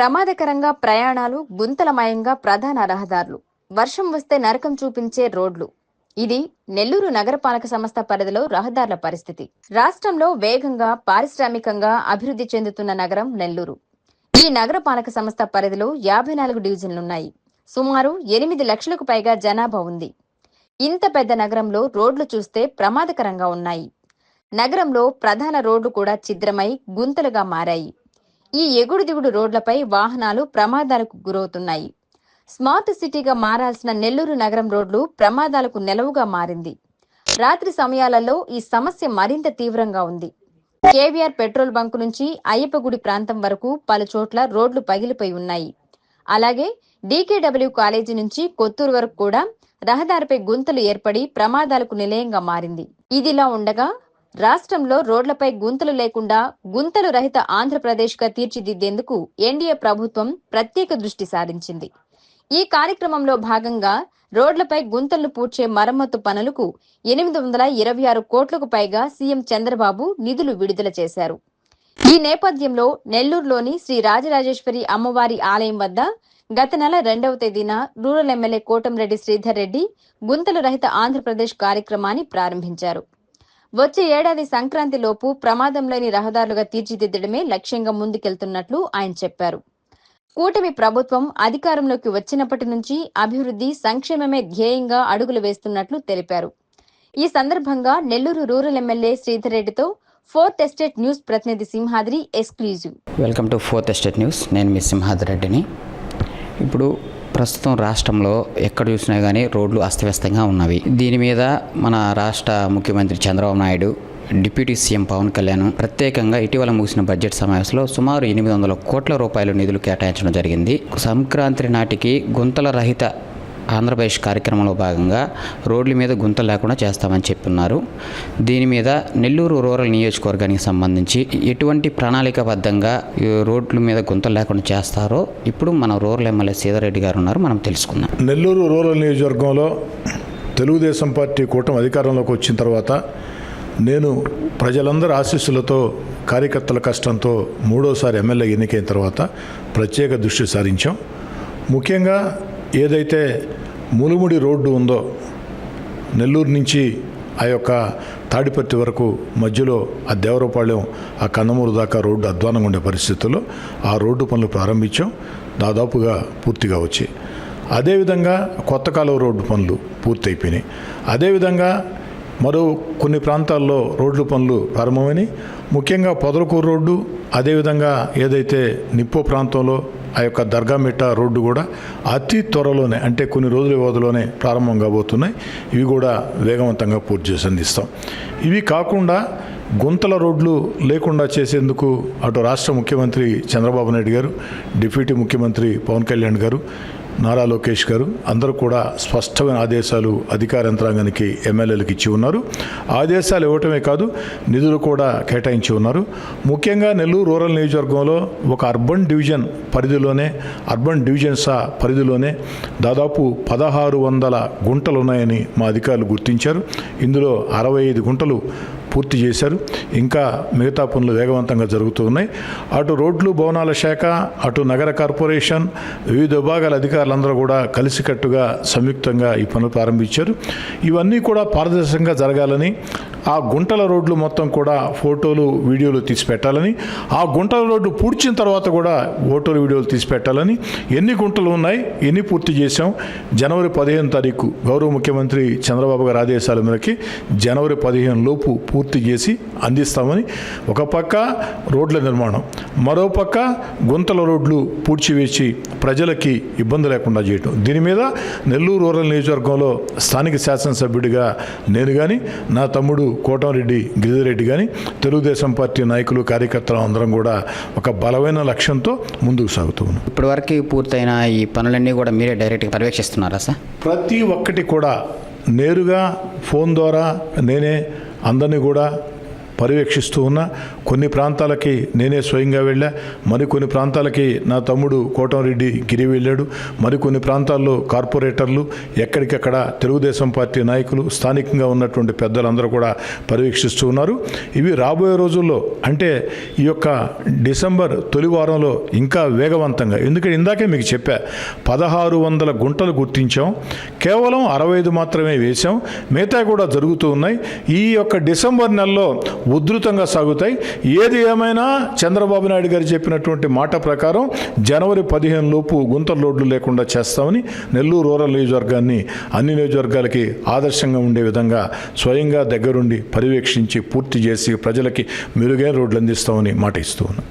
ప్రమాదకరంగా ప్రయాణాలు గుంతలమయంగా ప్రధాన రహదారులు. వర్షం వస్తే నరకం చూపించే రోడ్లు. ఇది నెల్లూరు నగరపాలక సంస్థ పరిధిలో రహదారుల పరిస్థితి. రాష్ట్రంలో వేగంగా పారిశ్రామికంగా అభివృద్ధి చెందుతున్న నగరం నెల్లూరు. ఈ నగరపాలక సంస్థ పరిధిలో యాభై నాలుగు డివిజన్లున్నాయి. సుమారు ఎనిమిది లక్షలకు పైగా జనాభా ఉంది. ఇంత పెద్ద నగరంలో రోడ్లు చూస్తే ప్రమాదకరంగా ఉన్నాయి. నగరంలో ప్రధాన రోడ్లు కూడా ఛిద్రమై గుంతలుగా మారాయి. ఈ ఎగుడు దిగుడు రోడ్లపై వాహనాలు ప్రమాదాలకు గురవుతున్నాయి. స్మార్ట్ సిటీగా మారాల్సిన నెల్లూరు నగరం రోడ్లు ప్రమాదాలకు నెలవుగా మారింది. రాత్రి సమయాలలో ఈ సమస్య మరింత తీవ్రంగా ఉంది. కేవీఆర్ పెట్రోల్ బంక్ నుంచి అయ్యప్పగుడి ప్రాంతం వరకు పలు చోట్ల రోడ్లు పగిలిపోయి ఉన్నాయి. అలాగే డీకేడబ్ల్యూ కాలేజీ నుంచి కొత్తూరు వరకు కూడా రహదారిపై గుంతలు ఏర్పడి ప్రమాదాలకు నిలయంగా మారింది. ఇదిలా ఉండగా రాష్ట్రంలో రోడ్లపై గుంతలు లేకుండా గుంతలు రహిత ఆంధ్రప్రదేశ్గా తీర్చిదిద్దేందుకు ఎన్డీఏ ప్రభుత్వం ప్రత్యేక దృష్టి సారించింది. ఈ కార్యక్రమంలో భాగంగా రోడ్లపై గుంతలను పూడ్చే మరమ్మతు పనులకు ఎనిమిది వందల ఇరవై ఆరు కోట్లకు పైగా సీఎం చంద్రబాబు నిధులు విడుదల చేశారు. ఈ నేపథ్యంలో నెల్లూరులోని శ్రీ రాజరాజేశ్వరి అమ్మవారి ఆలయం వద్ద గత నెల రెండవ తేదీన రూరల్ ఎమ్మెల్యే కోటంరెడ్డి శ్రీధర్ రెడ్డి గుంతలు రహిత ఆంధ్రప్రదేశ్ కార్యక్రమాన్ని ప్రారంభించారు. వచ్చే ఏడాది సంక్రాంతి లోపు ప్రమాదం లేని రహదారులుగా తీర్చిదిద్దడమే లక్ష్యంగా ముందుకెళ్తున్నట్లు ఆయన చెప్పారు. కూటమి ప్రభుత్వం అధికారంలోకి వచ్చినప్పటి నుంచి అభివృద్ధి సంక్షేమమే ధ్యేయంగా అడుగులు వేస్తున్నట్లు తెలిపారు. ఈ సందర్భంగా నెల్లూరు రూరల్ ఎమ్మెల్యే శ్రీధర్ రెడ్డితో ఫోర్త్ ఎస్టేట్ న్యూస్ ప్రతినిధి Simhadri exclusive. Welcome to fourth estate news నేను మీ సింహాద్రి రెడ్డిని. ఇప్పుడు ప్రస్తుతం రాష్ట్రంలో ఎక్కడ చూసినా కానీ రోడ్లు అస్తవ్యస్తంగా ఉన్నవి. దీని మీద మన రాష్ట్ర ముఖ్యమంత్రి చంద్రబాబు నాయుడు డిప్యూటీ సీఎం పవన్ కళ్యాణ్ ప్రత్యేకంగా ఇటీవల ముగిసిన బడ్జెట్ సమావేశంలో సుమారు ఎనిమిది వందల కోట్ల రూపాయలు నిధులు కేటాయించడం జరిగింది. సంక్రాంతి నాటికి గుంతల రహిత ఆంధ్రప్రదేశ్ కార్యక్రమంలో భాగంగా రోడ్ల మీద గుంతలు లేకుండా చేస్తామని చెప్పున్నారు. దీని మీద నెల్లూరు రూరల్ నియోజకవర్గానికి సంబంధించి ఎటువంటి ప్రణాళికబద్ధంగా రోడ్ల మీద గుంతలు లేకుండా చేస్తారో ఇప్పుడు మన రూరల్ ఎమ్మెల్యే సీతారెడ్డి గారు ఉన్నారు. మనం తెలుసుకుందాం. నెల్లూరు రూరల్ నియోజకవర్గంలో తెలుగుదేశం పార్టీ కూటమి అధికారంలోకి వచ్చిన తర్వాత నేను ప్రజలందరి ఆశీస్సులతో కార్యకర్తల కష్టంతో మూడోసారి ఎమ్మెల్యే ఎన్నికైన తర్వాత ప్రత్యేక దృష్టి సారించాం. ముఖ్యంగా ఏదైతే ములుముడి రోడ్డు ఉందో నెల్లూరు నుంచి ఆ యొక్క తాడిపత్తి వరకు మధ్యలో ఆ దేవరపాళ్యం ఆ కన్నమూరు దాకా రోడ్డు అధ్వానంగా ఉండే పరిస్థితుల్లో ఆ రోడ్డు పనులు ప్రారంభించాం. దాదాపుగా పూర్తిగా వచ్చాయి అదేవిధంగా కొత్త కాలువ రోడ్డు పనులు పూర్తయిపోయినాయి. అదేవిధంగా మరో కొన్ని ప్రాంతాల్లో రోడ్లు పనులు ప్రారంభమైనవి ముఖ్యంగా పొదలకూరు రోడ్డు అదేవిధంగా ఏదైతే నిప్పో ప్రాంతంలో ఆ యొక్క దర్గామిట్ట రోడ్డు కూడా అతి త్వరలోనే అంటే కొన్ని రోజుల వ్యవధిలోనే ప్రారంభం కాబోతున్నాయి. ఇవి కూడా వేగవంతంగా పూర్తి చేసి అందిస్తాం. ఇవి కాకుండా గుంతల రోడ్లు లేకుండా చేసేందుకు అటు రాష్ట్ర ముఖ్యమంత్రి చంద్రబాబు నాయుడు గారు డిప్యూటీ ముఖ్యమంత్రి పవన్ కళ్యాణ్ గారు నారా లోకేష్ గారు అందరూ కూడా స్పష్టమైన ఆదేశాలు అధికార యంత్రాంగానికి ఎమ్మెల్యేలకు ఇచ్చి ఉన్నారు. ఆదేశాలు ఇవ్వటమే కాదు నిధులు కూడా కేటాయించి ఉన్నారు. ముఖ్యంగా నెల్లూరు రూరల్ నియోజకవర్గంలో ఒక అర్బన్ డివిజన్ పరిధిలోనే అర్బన్ డివిజన్ సా పరిధిలోనే దాదాపు పదహారు వందల గుంటలు ఉన్నాయని మా అధికారులు గుర్తించారు. ఇందులో అరవై ఐదు గుంటలు పూర్తి చేశారు. ఇంకా మిగతా పనులు వేగవంతంగా జరుగుతూ ఉన్నాయి. అటు రోడ్లు భవనాల శాఖ అటు నగర కార్పొరేషన్ వివిధ విభాగాల అధికారులందరూ కూడా కలిసికట్టుగా సంయుక్తంగా ఈ పనులు ప్రారంభించారు. ఇవన్నీ కూడా పారదర్శకంగా జరగాలని ఆ గుంటల రోడ్లు మొత్తం కూడా ఫోటోలు వీడియోలు తీసి పెట్టాలని ఆ గుంటల రోడ్డు పూడ్చిన తర్వాత కూడా ఫోటోలు వీడియోలు తీసి పెట్టాలని ఎన్ని గుంటలు ఉన్నాయి ఎన్ని పూర్తి చేశాం జనవరి పదిహేను తారీఖు గౌరవ ముఖ్యమంత్రి చంద్రబాబు గారి ఆదేశాల మేరకి జనవరి పదిహేను లోపు పూర్తి చేసి అందిస్తామని ఒక పక్క రోడ్ల నిర్మాణం మరో పక్క గుంతల రోడ్లు పూడ్చివేసి ప్రజలకి ఇబ్బంది లేకుండా చేయటం. దీని మీద నెల్లూరు రూరల్ నియోజకవర్గంలో స్థానిక శాసనసభ్యుడిగా నేను కానీ నా తమ్ముడు కోటంరెడ్డి గిరిజరెడ్డి కానీ తెలుగుదేశం పార్టీ నాయకులు కార్యకర్తలు అందరం కూడా ఒక బలమైన లక్ష్యంతో ముందుకు సాగుతూ ఉన్నాం. ఇప్పటివరకు పూర్తయిన ఈ పనులన్నీ కూడా మీరే డైరెక్ట్గా పర్యవేక్షిస్తున్నారా సార్? ప్రతి ఒక్కటి కూడా నేరుగా ఫోన్ ద్వారా నేనే అందరినీ కూడా పర్యవేక్షిస్తూ ఉన్నా కొన్ని ప్రాంతాలకి నేనే స్వయంగా వెళ్ళా. మరికొన్ని ప్రాంతాలకి నా తమ్ముడు కోటంరెడ్డి గిరి వెళ్ళాడు. మరికొన్ని ప్రాంతాల్లో కార్పొరేటర్లు ఎక్కడికక్కడ తెలుగుదేశం పార్టీ నాయకులు స్థానికంగా ఉన్నటువంటి పెద్దలందరూ కూడా పర్యవేక్షిస్తూ ఉన్నారు. ఇవి రాబోయే రోజుల్లో అంటే ఈ యొక్క డిసెంబర్ తొలి వారంలో ఇంకా వేగవంతంగా ఎందుకంటే ఇందాకే మీకు చెప్పా పదహారు వందల గుంటలు గుర్తించాం. కేవలం అరవై ఐదు మాత్రమే వేశాం. మిగతా కూడా జరుగుతూ ఉన్నాయి. ఈ యొక్క డిసెంబర్ నెలలో ఉధృతంగా సాగుతాయి. ఏది ఏమైనా చంద్రబాబు నాయుడు గారు చెప్పినటువంటి మాట ప్రకారం జనవరి పదిహేను లోపు గుంత రోడ్లు లేకుండా చేస్తామని నెల్లూరు రూరల్ నియోజకవర్గాన్ని అన్ని నియోజకవర్గాలకి ఆదర్శంగా ఉండే విధంగా స్వయంగా దగ్గరుండి పర్యవేక్షించి పూర్తి చేసి ప్రజలకి మెరుగైన రోడ్లు అందిస్తామని మాట ఇస్తూ ఉన్నాం.